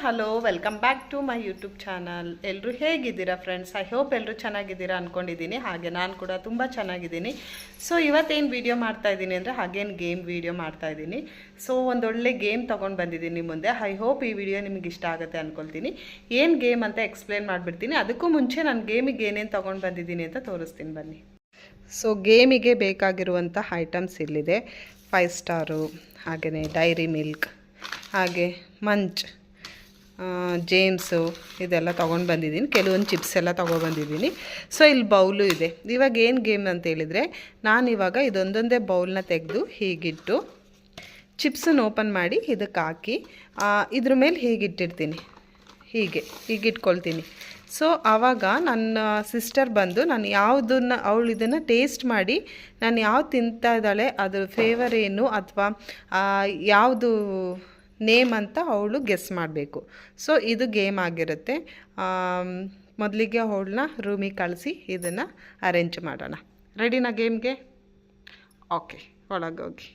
Hello welcome back to my YouTube channel ಎಲ್ಲರೂ ಹೇಗಿದ್ದೀರಾ friends I hope ಎಲ್ಲರೂ ಚೆನ್ನಾಗಿದ್ದೀರಾ ಅಂದ್ಕೊಂಡಿದ್ದೀನಿ ಹಾಗೆ ನಾನು ಕೂಡ ತುಂಬ ಚೆನ್ನಾಗಿದ್ದೀನಿ. ಸೊ ಇವತ್ತೇನು ವೀಡಿಯೋ ಮಾಡ್ತಾ ಇದ್ದೀನಿ ಅಂದರೆ ಹಾಗೇನು ಗೇಮ್ ವೀಡಿಯೋ ಮಾಡ್ತಾ ಇದ್ದೀನಿ. ಸೊ ಒಂದೊಳ್ಳೆ ಗೇಮ್ ತೊಗೊಂಡು ಬಂದಿದ್ದೀನಿ ಮುಂದೆ. ಐ ಹೋಪ್ ಈ ವಿಡಿಯೋ ನಿಮಗೆ ಇಷ್ಟ ಆಗುತ್ತೆ ಅಂದ್ಕೊಳ್ತೀನಿ ಏನು ಗೇಮ್ ಅಂತ ಎಕ್ಸ್ಪ್ಲೇನ್ ಮಾಡಿಬಿಡ್ತೀನಿ. ಅದಕ್ಕೂ ಮುಂಚೆ ನಾನು ಗೇಮಿಗೆ ಏನೇನು ತೊಗೊಂಡು ಬಂದಿದ್ದೀನಿ ಅಂತ ತೋರಿಸ್ತೀನಿ ಬನ್ನಿ. ಸೊ ಗೇಮಿಗೆ ಬೇಕಾಗಿರುವಂಥ ಐಟಮ್ಸ್ ಇಲ್ಲಿದೆ. ಫೈವ್ ಸ್ಟಾರು ಹಾಗೆಯೇ ಡೈರಿ ಮಿಲ್ಕ್ ಹಾಗೆ ಮಂಚ್. ಜೇಮ್ಸು ಇದೆಲ್ಲ ತೊಗೊಂಡು ಬಂದಿದ್ದೀನಿ. ಕೆಲವೊಂದು ಚಿಪ್ಸ್ ಎಲ್ಲ ತೊಗೊಬಂದಿದ್ದೀನಿ ಸೊ ಇಲ್ಲಿ ಬೌಲು ಇದೆ. ಇವಾಗ ಏನು ಗೇಮ್ ಅಂತ ಹೇಳಿದರೆ, ನಾನು ಇವಾಗ ಇದೊಂದೊಂದೇ ಬೌಲ್ನ ತೆಗೆದು ಹೀಗಿಟ್ಟು ಚಿಪ್ಸನ್ನು ಓಪನ್ ಮಾಡಿ ಇದಕ್ಕೆ ಹಾಕಿ ಇದ್ರ ಮೇಲೆ ಹೀಗಿಟ್ಟಿರ್ತೀನಿ. ಹೀಗೆ, ಹೀಗಿಟ್ಕೊಳ್ತೀನಿ. ಸೊ ಆವಾಗ ನನ್ನ ಸಿಸ್ಟರ್ ಬಂದು ನಾನು ಯಾವುದನ್ನು, ಅವಳು ಇದನ್ನು ಟೇಸ್ಟ್ ಮಾಡಿ, ನಾನು ಯಾವ್ದು ತಿಂತಾ ಇದ್ದಾಳೆ, ಅದ್ರ ಫ್ಲೇವರ್ ಏನು, ಅಥವಾ ಯಾವುದು ನೇಮ್ ಅಂತ ಅವಳು ಗೆಸ್ ಮಾಡಬೇಕು. ಸೊ ಇದು ಗೇಮ್ ಆಗಿರುತ್ತೆ. ಮೊದಲಿಗೆ ಅವಳನ್ನ ರೂಮಿಗೆ ಕಳಿಸಿ ಇದನ್ನು ಅರೇಂಜ್ ಮಾಡೋಣ. ರೆಡಿನಾ ಗೇಮ್ಗೆ? ಓಕೆ ಒಳಗೋಗಿ.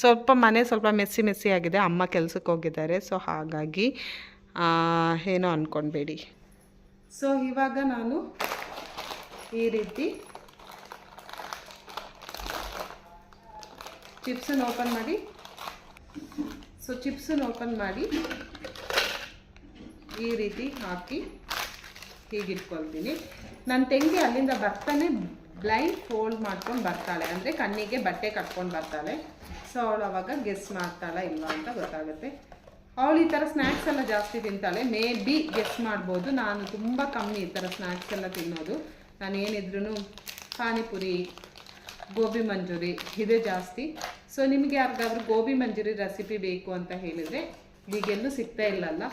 ಸ್ವಲ್ಪ ಮನೆ ಸ್ವಲ್ಪ ಮೆಸ್ಸಿ ಮೆಸ್ಸಿ ಆಗಿದೆ. ಅಮ್ಮ ಕೆಲಸಕ್ಕೆ ಹೋಗಿದ್ದಾರೆ. ಸೊ ಹಾಗಾಗಿ ಏನೋ ಅಂದ್ಕೊಳ್ಬೇಡಿ ಸೊ ಇವಾಗ ನಾನು ಈ ರೀತಿ ಚಿಪ್ಸನ್ನು ಓಪನ್ ಮಾಡಿ ಸೊ ಚಿಪ್ಸನ್ನು ಓಪನ್ ಮಾಡಿ ಈ ರೀತಿ ಹಾಕಿ ಹೀಗಿಟ್ಕೊಳ್ತೀನಿ. ನನ್ನ ತಂಗಿ ಅಲ್ಲಿಂದ ಬರ್ತಾನೆ ಬ್ಲೈಂಡ್ ಫೋಲ್ಡ್ ಮಾಡ್ಕೊಂಡು ಬರ್ತಾಳೆ. ಅಂದರೆ ಕಣ್ಣಿಗೆ ಬಟ್ಟೆ ಕಟ್ಕೊಂಡು ಬರ್ತಾಳೆ. ಸೊ ಅವಳು ಅವಾಗ ಗೆಸ್ ಮಾಡ್ತಾಳೆ ಇಲ್ಲ ಅಂತ ಗೊತ್ತಾಗುತ್ತೆ. ಅವಳು ಈ ಥರ ಸ್ನ್ಯಾಕ್ಸ್ ಎಲ್ಲ ಜಾಸ್ತಿ ತಿಂತಾಳೆ. ಮೇ ಬಿ ಗೆಸ್ ಮಾಡ್ಬೋದು. ನಾನು ತುಂಬ ಕಮ್ಮಿ ಈ ಥರ ಸ್ನ್ಯಾಕ್ಸ್ ಎಲ್ಲ ತಿನ್ನೋದು. ನಾನು ಏನಿದ್ರು ಪಾನಿಪುರಿ, ಗೋಬಿ ಮಂಚೂರಿ, ಇದೇ ಜಾಸ್ತಿ. ಸೊ ನಿಮಗೆ ಯಾರಿಗಾದ್ರೂ ಗೋಬಿ ಮಂಜೂರಿ ರೆಸಿಪಿ ಬೇಕು ಅಂತ ಹೇಳಿದರೆ ಈಗೆಲ್ಲೂ ಸಿಗ್ತಾ ಇಲ್ಲಲ್ಲ.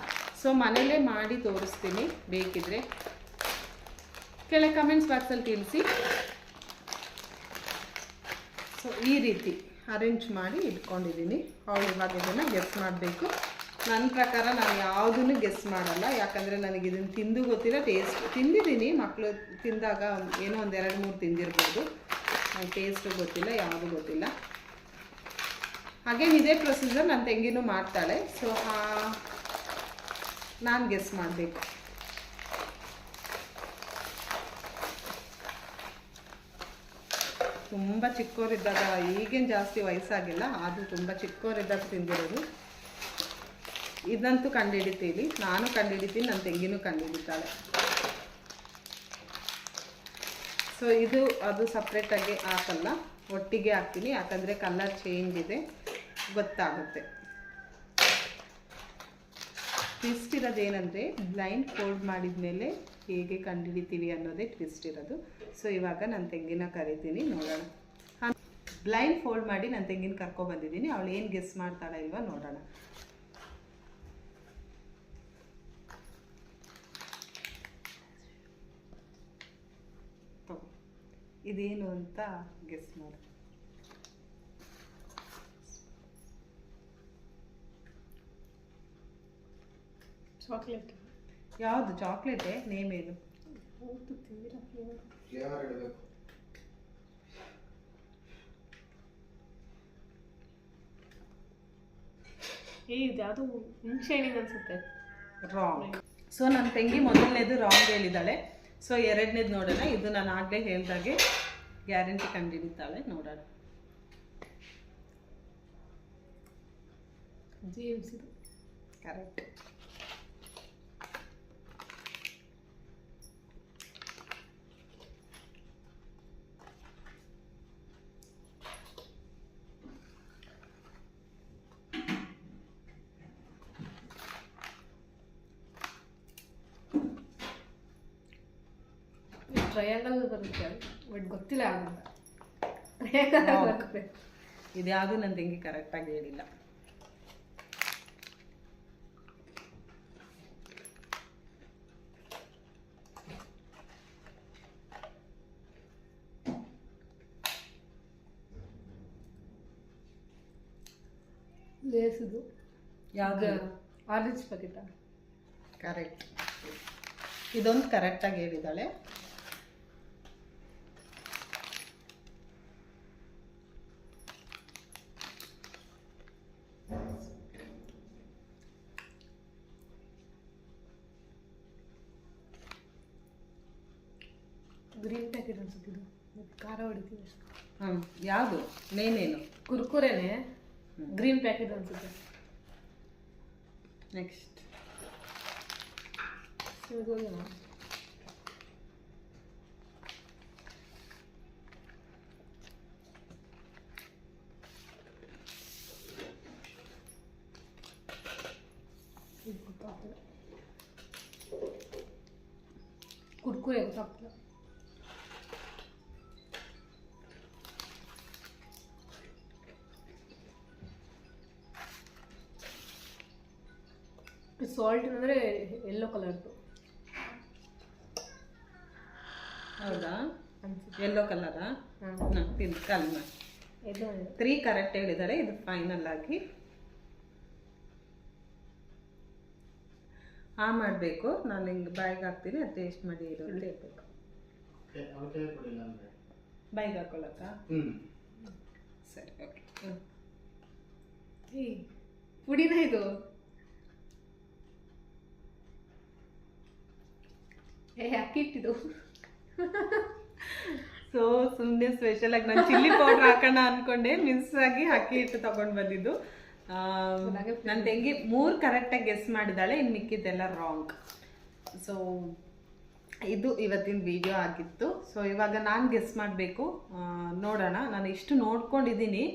ಸೊ ಮನೇಲೇ ಮಾಡಿ ತೋರಿಸ್ತೀನಿ, ಬೇಕಿದ್ರೆ. ಕೆಳಗೆ ಕಮೆಂಟ್ಸ್ ಬಾಕ್ಸಲ್ಲಿ ತಿಳಿಸಿ. ಸೊ ಈ ರೀತಿ ಅರೇಂಜ್ ಮಾಡಿ ಇಟ್ಕೊಂಡಿದ್ದೀನಿ. ಅವಳು ಇವಾಗ ಇದನ್ನು ಗೆಸ್ ಮಾಡಬೇಕು. ನನ್ನ ಪ್ರಕಾರ ನಾನು ಯಾವುದನ್ನು ಗೆಸ್ ಮಾಡಲ್ಲ. ಯಾಕಂದರೆ ನನಗೆ ಇದನ್ನು ತಿಂದು ಗೊತ್ತಿಲ್ಲ ಟೇಸ್ಟ್ ತಿಂದಿದ್ದೀನಿ. ಮಕ್ಕಳು ತಿಂದಾಗ ಏನೋ ಒಂದು ಎರಡು ಮೂರು ತಿಂದಿರ್ಬೋದು. ಟೇಸ್ಟು ಗೊತ್ತಿಲ್ಲ, ಯಾವುದು ಗೊತ್ತಿಲ್ಲ. ಹಾಗೇನು ಇದೇ ಪ್ರೊಸೀಜರ್ ನನ್ನ ತಂಗಿನೂ ಮಾಡ್ತಾಳೆ. ಸೊ ನಾನು ಗೆಸ್ ಮಾಡಬೇಕು. ತುಂಬ ಚಿಕ್ಕವರಿದ್ದಾಗ ಈಗೇನು ಜಾಸ್ತಿ ವಯಸ್ಸಾಗಿಲ್ಲ, ಆದರೂ ತುಂಬ ಚಿಕ್ಕವರಿದ್ದಾಗ ತಿಂದಿರೋದು. ಇದಂತೂ ಕಂಡುಹಿಡಿತೀವಿ ನಾನು ಕಂಡುಹಿಡಿತೀನಿ ನನ್ನ ತಂಗಿನೂ ಕಂಡುಹಿಡಿತಾಳೆ ಸೊ ಇದು, ಅದು ಸಪ್ರೇಟಾಗಿ ಹಾಕಲ್ಲ. ಒಟ್ಟಿಗೆ ಹಾಕ್ತೀನಿ. ಯಾಕಂದರೆ ಕಲರ್ ಚೇಂಜ್ ಇದೆ. ಗೊತ್ತಾಗುತ್ತೆ. ಟ್ವಿಸ್ಟ್ ಇರೋದು ಏನಂದರೆ ಬ್ಲೈಂಡ್ ಫೋಲ್ಡ್ ಮಾಡಿದ ಮೇಲೆ ಹೇಗೆ ಕಂಡುಹಿಡಿತೀವಿ ಅನ್ನೋದೇ ಟ್ವಿಸ್ಟ್ ಇರೋದು. ಸೊ ಇವಾಗ ನನ್ನ ತೆಂಗಿನ ಕರಿತೀನಿ, ನೋಡೋಣ. ಬ್ಲೈಂಡ್ ಫೋಲ್ಡ್ ಮಾಡಿ ನನ್ನ ತೆಂಗಿನ ಕರ್ಕೊಬಂದಿದ್ದೀನಿ. ಅವಳು ಏನು ಗೆಸ್ ಮಾಡ್ತಾಳೆ ಇಲ್ವಾ ನೋಡೋಣ. ಇದೇನು ಅಂತ ಗೆಸ್ ಮಾಡು. ಚಾಕ್ಲೇಟ್ ಯಾವುದು? ಚಾಕ್ಲೇಟೇ ನೇಮ್ ಏನು? ಹೌದು ತೀರಾ ಫ್ಲೇವರ್ ಫ್ಲೇವರ್ ಇಡಬೇಕು ಏ ಇದು ಯಾವುದು ಅನ್ಸುತ್ತೆ. ರಾಂಗ್ ಸೊ ನನ್ನ ತಂಗಿ ಮೊದಲನೇದು ರಾಂಗ್ ಹೇಳಿದ್ದಾಳೆ. ಸೊ ಎರಡನೇದು ನೋಡೋಣ. ಇದು ನಾನು ಆಗಲೇ ಹೇಳ್ದಾಗೆ ಗ್ಯಾರಂಟಿ ಕಂಡುಹಿಡಿತಾಳೆ ನೋಡೋಣ. ಜೇಮ್ಸ್ ಇದು ಕರೆಕ್ಟ್ ಟ್ರಯಾಂಗಲ್ ಬರುತ್ತೆ ಬಟ್ ಗೊತ್ತಿಲ್ಲ ಆಗಲ್ಲ ಟ್ರಯಾಂಗಲ್. ಬರುತ್ತೆ ಇದ್ಯಾವುದು ನನ್ನ ತಂಗಿ ಕರೆಕ್ಟಾಗಿ ಹೇಳಿಲ್ಲ. ಲೇಸ್ ಇದು ಯಾವುದು ಆರೆಂಜ್ ಪ್ಯಾಕೆಟ ಕರೆಕ್ಟ್ ಇದೊಂದು ಕರೆಕ್ಟಾಗಿ ಹೇಳಿದ್ದಾಳೆ ಗ್ರೀನ್ ಪ್ಯಾಕೆಟ್ ಅನ್ಸುತ್ತೆ ಇದು ಮತ್ತೆ ಖಾರ ಹೊಡಿತೀವಿ ಹಾಂ ಯಾವುದು ನೇನೇನು ಕುರ್ಕುರೆನೆ ಗ್ರೀನ್ ಪ್ಯಾಕೆಟ್ ಅನ್ಸುತ್ತೆ ನೆಕ್ಸ್ಟ್ ಇದು ಹೋಗೋಣ. ಇದು ಗೊತ್ತಾಗ್ತಿಲ್ಲ ಕುರ್ಕುರೆ ಗೊತ್ತಾಗ್ತಿಲ್ಲ ಸಾಲ್ಟ್ ಅಂದರೆ ಎಲ್ಲೋ ಕಲರ್ದು ಹೌದಾ? ಎಲ್ಲೋ ಯೆಲ್ಲೋ ಕಲರಾ ಇದು ತ್ರೀ ಕರೆಕ್ಟ್ ಹೇಳಿದ್ದಾರೆ ಇದು ಫೈನಲ್ ಆಗಿ. ಆ ಮಾಡಬೇಕು ನಾನು ಹಿಂಗೆ ಬಾಯ್ಗೆ ಹಾಕ್ತೀನಿ ಅದು ಟೇಸ್ಟ್ ಮಾಡಿ ಇರೋ ಅಂತ ಹೇಳ್ಬೇಕು ಬಾಯಿಗೆ ಹಾಕೊಳ್ಳಕ್ಕ ಸರಿ ಓಕೆ ಪುಡಿನ ಇದು? ಏ ಇಟ್ಟಿದ್ದು? ಸೊ ಸುಮ್ಮನೆ ಸ್ಪೆಷಲ್ ಆಗಿ ನಾನು ಚಿಲ್ಲಿ ಪೌಡರ್ ಹಾಕೋಣ ಅನ್ಕೊಂಡೆ. ಮಿಸ್ ಆಗಿ ಅಕ್ಕಿ ಹಿಟ್ಟು ತಗೊಂಡು ಬಂದಿದ್ದು. ನನ್ನ ತಂಗಿ ಮೂರು ಕರೆಕ್ಟಾಗಿ ಗೆಸ್ ಮಾಡಿದ್ದಾಳೆ ಇನ್ನು ಮಿಕ್ಕಿದ್ದೆಲ್ಲ ರಾಂಗ್ ಸೊ ಇದು ಇವತ್ತಿನ ವಿಡಿಯೋ ಆಗಿತ್ತು. ಸೊ ಇವಾಗ ನಾನು ಗೆಸ್ ಮಾಡಬೇಕು. ನೋಡೋಣ. ನಾನು ಇಷ್ಟು ನೋಡ್ಕೊಂಡಿದ್ದೀನಿ.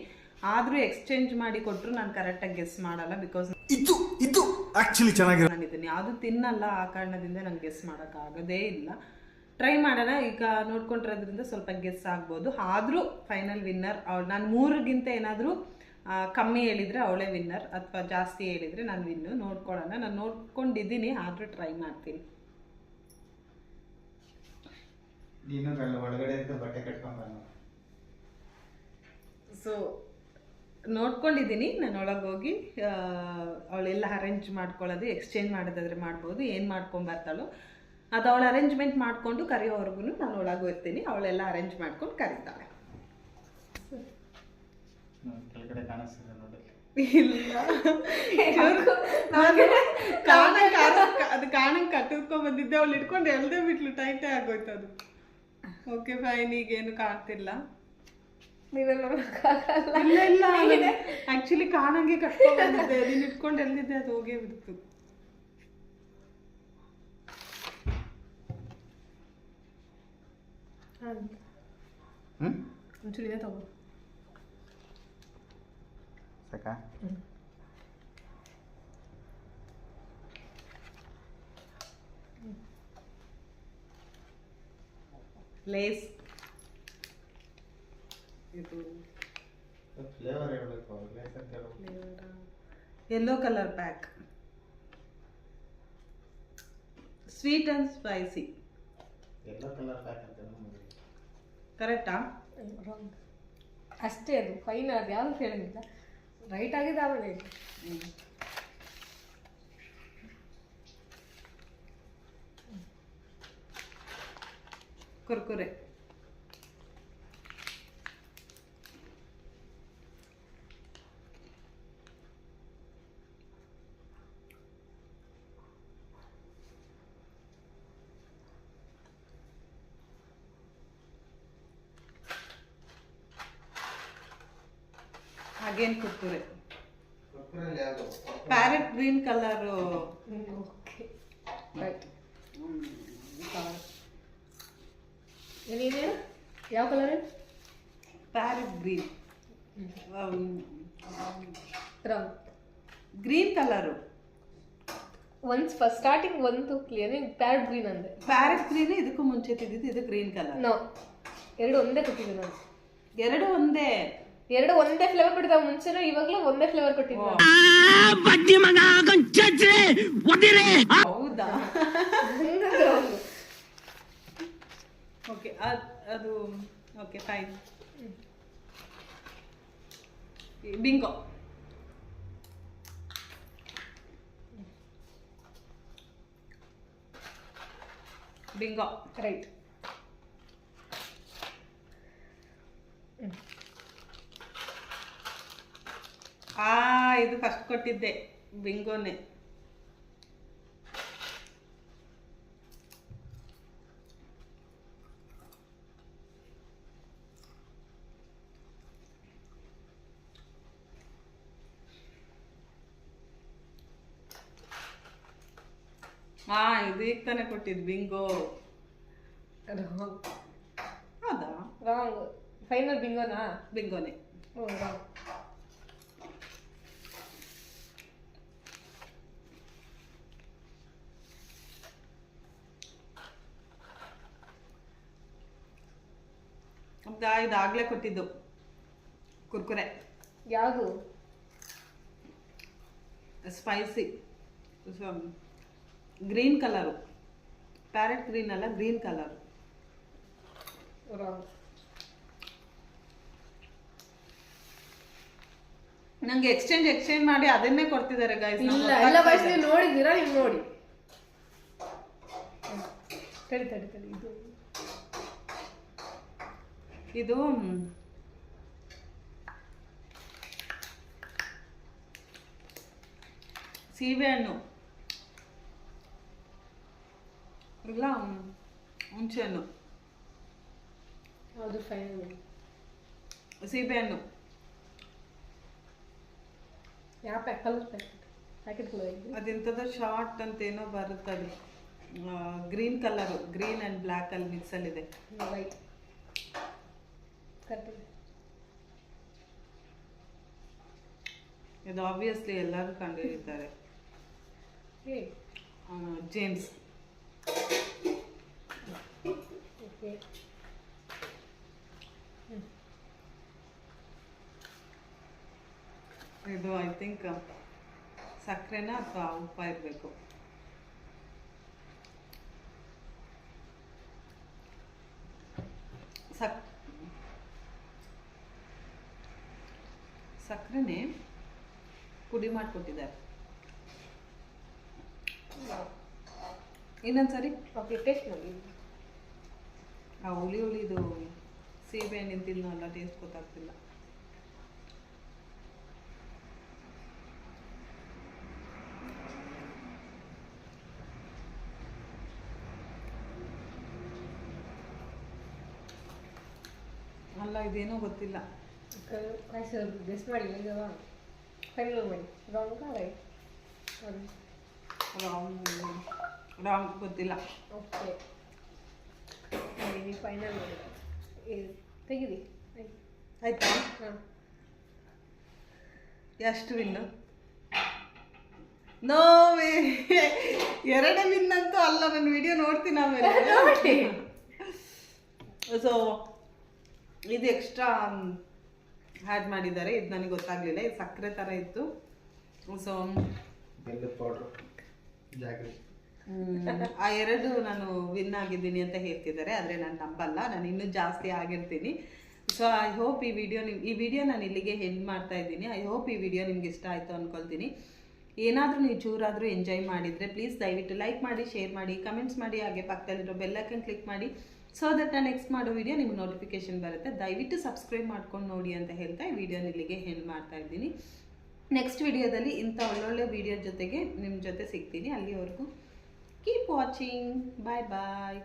ಆದರೂ ಎಕ್ಸ್ಚೇಂಜ್ ಮಾಡಿ ಕೊಟ್ಟರು ನಾನು ಕರೆಕ್ಟಾಗಿ ಗೆಸ್ ಮಾಡಲ್ಲ ಬಿಕಾಸ್ ಇದು ಇದು. ಆಕ್ಚುಲಿ ಚೆನ್ನಾಗಿರೋ ನಾನು ಇದನ್ನು. ಯಾವುದು ತಿನ್ನಲ್ಲ ಆ ಕಾರಣದಿಂದ ನಂಗೆ ಗೆಸ್ ಮಾಡೋಕ್ಕಾಗೋದೇ ಇಲ್ಲ. ಟ್ರೈ ಮಾಡೋಣ. ಈಗ ನೋಡ್ಕೊಂಡಿರೋದ್ರಿಂದ ಸ್ವಲ್ಪ ಗೆಸ್ ಆಗ್ಬೋದು. ಆದರೂ ಫೈನಲ್ ವಿನ್ನರ್ ಅವಳು ನಾನು ಮೂರಿಗಿಂತ ಏನಾದರೂ ಕಮ್ಮಿ ಹೇಳಿದರೆ ಅವಳೇ ವಿನ್ನರ್ ಅಥವಾ ಜಾಸ್ತಿ ಹೇಳಿದರೆ ನಾನು ವಿನ್ನು ನೋಡ್ಕೊಳ್ಳೋಣ. ನಾನು ನೋಡ್ಕೊಂಡಿದ್ದೀನಿ. ಆದರೂ ಟ್ರೈ ಮಾಡ್ತೀನಿ. ನೀನು ಕಳ್ಳ ಒಳಗಡೆ ಇದ್ದು ಬಟ್ಟೆ ಕಟ್ಕೊಂಡ್ ಸೊ ನೋಡ್ಕೊಂಡಿದ್ದೀನಿ ನಾನು ಒಳಗೆ ಹೋಗಿ ಅವಳೆಲ್ಲ ಅರೇಂಜ್ ಮಾಡ್ಕೊಳ್ಳೋದು ಎಕ್ಸ್ಚೇಂಜ್ ಮಾಡೋದಾದ್ರೆ ಮಾಡ್ಬೋದು ಏನು ಮಾಡ್ಕೊಂಬರ್ತಾಳೋ ಅದು ಅವಳು ಅರೇಂಜ್ಮೆಂಟ್ ಮಾಡಿಕೊಂಡು ಕರೆಯೋವರೆಗೂ ನಾನು ಒಳಗೆ ಹೋಗ್ತೀನಿ ಅವಳೆಲ್ಲ ಅರೇಂಜ್ ಮಾಡ್ಕೊಂಡು ಕರೀತಾಳೆ. ಕೆಳಗಡೆ ಕಾಣಿಸ್ತಿದೆ ನೋಡಿ. ಇಲ್ಲ. ಅದು ಕಾಣಂಗ್ ಕಟ್ಟಿಸ್ಕೊಂಡ್ ಬಂದಿದ್ದೆ ಅವಳು ಇಟ್ಕೊಂಡು ಎಲ್ದೇ ಬಿಟ್ಲು ಟೈಟೇ ಆಗೋಯ್ತು ಅದು. ಓಕೆ ಫೈನ್ ಈಗೇನು ಕಾಣ್ತಿಲ್ಲ. ನೀವೆಲ್ಲ ಇಲ್ಲ ಇಲ್ಲ ಆಕ್ಚುಲಿ ಕಾಣಂಗೆ ಕಷ್ಟ ಬಂದಿದ್ದೆ ನೀನು ಇಟ್ಕೊಂಡು ಎಲ್ಲಿದ್ದೆ ಅದು ಹೋಗೇ ಬಿಡ್ತು. ಒಂಚೂರು ಇದೆ ತಗೋ. ಸಾಕಾ? ಲೇಸ್. ಇದು ಫ್ಲೇವರ್ ಹೇಳಬೇಕು ಲೇಸ್ ಅಂತ ಹೇಳ್ಬೇಕು yellow colour pack sweet and spicy yellow colour pack ಅಂತ ಕರೆಕ್ಟಾ ರಾಂಗ್ ಅಷ್ಟೇ ಅದು ಫೈನ್ ಅದು ಯಾವ್ದು ಹೇಳಂಗಿಲ್ಲ ರೈಟ್ ಆಗಿದೆ ಹೇಳಿ. Kurkure. Again Kurkure parrot green colour okay right ಏನೇನು ಯಾವ colour parrot green green colour once first starting ಒಂದು ಕ್ಲಿಯರ್ ಪ್ಯಾರೆಟ್ ಗ್ರೀನ್ ಅಂದೆ. ಪ್ಯಾರೆಟ್ ಗ್ರೀನ್ ಇದಕ್ಕೂ ಮುಂಚೆ ತಿದ್ದಿದ್ದು ಇದು ಗ್ರೀನ್ ಕಲರ್ ನೋ ಎರಡು ಒಂದೇ ಕೊಟ್ಟಿದ್ದೀನಿ ನಾನು. ಎರಡು ಒಂದೇ. ಎರಡು ಒಂದೇ ಫ್ಲೇವರ್ ಕೊಟ್ಟಿದ್ದ ಮುಂಚೆನೂ ಇವಾಗಲೂ ಒಂದೇ ಫ್ಲೇವರ್ ಕೊಟ್ಟಿದ್ದೆ ಹೌದಾ? ಓಕೆ ಅದು okay fine Bingo Bingo right ಇದು ಫಸ್ಟ್ ಕೊಟ್ಟಿದ್ದೆ ಬಿಂಗೋನೆ ಹಾ ಇದು ಈಗ ತಾನೇ ಕೊಟ್ಟಿದ್ ಬಿಂಗೋ ಹೌದಾ? ಫೈನಲ್ ಬಿಂಗೋನಾ ಬಿಂಗೋನೆ ಹ್ಞೂ ಇದಾಗಲೇ ಕೊಟ್ಟಿದ್ದು. ಕುರ್ಕುರೆ. ಯಾವುದು? Spicy. Green colour. Parrot green ಅಲ್ಲ ಗ್ರೀನ್ ಕಲರ್. ನಂಗೆ ಎಕ್ಸ್ಚೇಂಜ್ ಎಕ್ಸ್ಚೇಂಜ್ ಮಾಡಿ ಅದನ್ನೇ ಕೊಡ್ತಿದ್ದಾರೆ ಗೈಸ್ ಇಲ್ಲ ಎಲ್ಲ ವಯಸ್ಸು ನೀವು ನೋಡಿದ್ದೀರಾ? ನೀವು ನೋಡಿ. ತಡಿ ತಡಿ ತಡಿ. ಇದು ಇದು ಸೀಬೆಹಣ್ಣು. ಇಲ್ಲ ಹುಣಸೆಹಣ್ಣು. ಅದು ಫೈನಲ್ ಸೀಬೆಹಣ್ಣು. ಯಾವ ಪ್ಯಾಕ್ ಕಲರ್ ಪ್ಯಾಕೆಟ್ ಪ್ಯಾಕೆಟ್ಗಳು ಅದು ಅದೆಂಥದ್ದು ಶಾರ್ಟ್ ಅಂತ ಏನೋ ಬರುತ್ತೆ ಅದು ಗ್ರೀನ್ ಕಲರು ಗ್ರೀನ್ ಆ್ಯಂಡ್ ಬ್ಲ್ಯಾಕಲ್ಲಿ ಮಿಕ್ಸಲ್ಲಿದೆ ವೈಟ್ ಇದು ಆಬ್ವಿಯಸ್ಲಿ ಎಲ್ಲರೂ ಕಂಡುಹಿಡಿತಾರೆ ಹೇ. Gems okay. ಇದು ಐ ಥಿಂಕ್ ಸಕ್ಕರೆನ ಅಥವಾ ಉಪ್ಪ ಇರಬೇಕು? ಸಕ್ ಸಕ್ಕರೆನೇ ಪುಡಿ ಮಾಡಿಕೊಟ್ಟಿದ್ದಾರೆ. ಇನ್ನೊಂದ್ಸರಿ? ಓಕೆ ಟೇಸ್ಟ್ ಮಾಡಿ ಆ ಹುಳಿ ಹುಳಿದು ಸೀಬೆ ನಿಂತಿಲ್ಲ ಅಲ್ಲ ಟೇಸ್ಟ್ ಗೊತ್ತಾಗ್ತಿಲ್ಲ. ಅಲ್ಲ ಇದೇನೂ ಗೊತ್ತಿಲ್ಲ. ಕಾಯಿಸಿ ಗೆಸ್ ಮಾಡಿ ಇಲ್ಲವಾ ಫೈನಲ್ ಮಾಡಿ ರಾಂಗ್ ರೈಟ್ ರಾಂಗ್ ರಾಂಗ್ ಗೊತ್ತಿಲ್ಲ ಓಕೆ ನೀವು ಫೈನಲ್ ಮಾಡಿ ತೆಗೀರಿ ಆಯ್ತು ಹಾಂ ಎಷ್ಟು ವಿನ್ನು ನೋವೇ ಎರಡೇ ವಿನ್ ಅಂತೂ ಅಲ್ಲ ನನ್ನ ವಿಡಿಯೋ ನೋಡ್ತೀನಿ ಆಮೇಲೆ. ಸೊ ಇದು ಎಕ್ಸ್ಟ್ರಾ ಆ್ಯಡ್ ಮಾಡಿದ್ದಾರೆ. ಇದು ನನಗೆ ಗೊತ್ತಾಗಲಿಲ್ಲ. ಇದು ಸಕ್ಕರೆ ಥರ ಇತ್ತು. ಸೊ ಬೆಲ್ಲದ ಪೌಡ್ರು ಜಾಗ್ರಿ ಆ ಎರಡು ನಾನು ವಿನ್ ಆಗಿದ್ದೀನಿ ಅಂತ ಹೇಳ್ತಿದ್ದಾರೆ. ಆದರೆ ನಾನು ನಂಬಲ್ಲ. ನಾನು ಇನ್ನೂ ಜಾಸ್ತಿ ಆಗಿರ್ತೀನಿ. ಸೊ ಐ ಹೋಪ್ ಈ ವಿಡಿಯೋ ನಿಮ್ ಈ ವಿಡಿಯೋ ನಾನು ಇಲ್ಲಿಗೆ ಹೆಂಡ್ ಮಾಡ್ತಾ ಇದ್ದೀನಿ. ಐ ಹೋಪ್ ಈ ವಿಡಿಯೋ ನಿಮ್ಗೆ ಇಷ್ಟ ಆಯಿತು ಅಂದ್ಕೊಳ್ತೀನಿ ಏನಾದರೂ ನೀವು ಚೂರಾದರೂ ಎಂಜಾಯ್ ಮಾಡಿದರೆ ಪ್ಲೀಸ್ ದಯವಿಟ್ಟು ಲೈಕ್ ಮಾಡಿ ಶೇರ್ ಮಾಡಿ ಕಮೆಂಟ್ಸ್ ಮಾಡಿ. ಹಾಗೆ ಪಕ್ಕದಲ್ಲಿರೋ ಬೆಲ್ಲೈಕನ್ ಕ್ಲಿಕ್ ಮಾಡಿ. ಸೊ ದಟ್ ನಾನು ನೆಕ್ಸ್ಟ್ ಮಾಡೋ ವಿಡಿಯೋ ನಿಮ್ಗೆ ನೋಟಿಫಿಕೇಶನ್ ಬರುತ್ತೆ. ದಯವಿಟ್ಟು ಸಬ್ಸ್ಕ್ರೈಬ್ ಮಾಡ್ಕೊಂಡು ನೋಡಿ ಅಂತ ಹೇಳ್ತಾ ಈ ವಿಡಿಯೋನ ಇಲ್ಲಿಗೆ ಹೆಂಡ್ ಮಾಡ್ತಾ ಇದ್ದೀನಿ. ನೆಕ್ಸ್ಟ್ ವಿಡಿಯೋದಲ್ಲಿ ಇಂಥ ಒಳ್ಳೊಳ್ಳೆ ವಿಡಿಯೋ ಜೊತೆಗೆ ನಿಮ್ಮ ಜೊತೆ ಸಿಗ್ತೀನಿ. ಅಲ್ಲಿವರೆಗೂ ಕೀಪ್ ವಾಚಿಂಗ್ ಬಾಯ್ ಬಾಯ್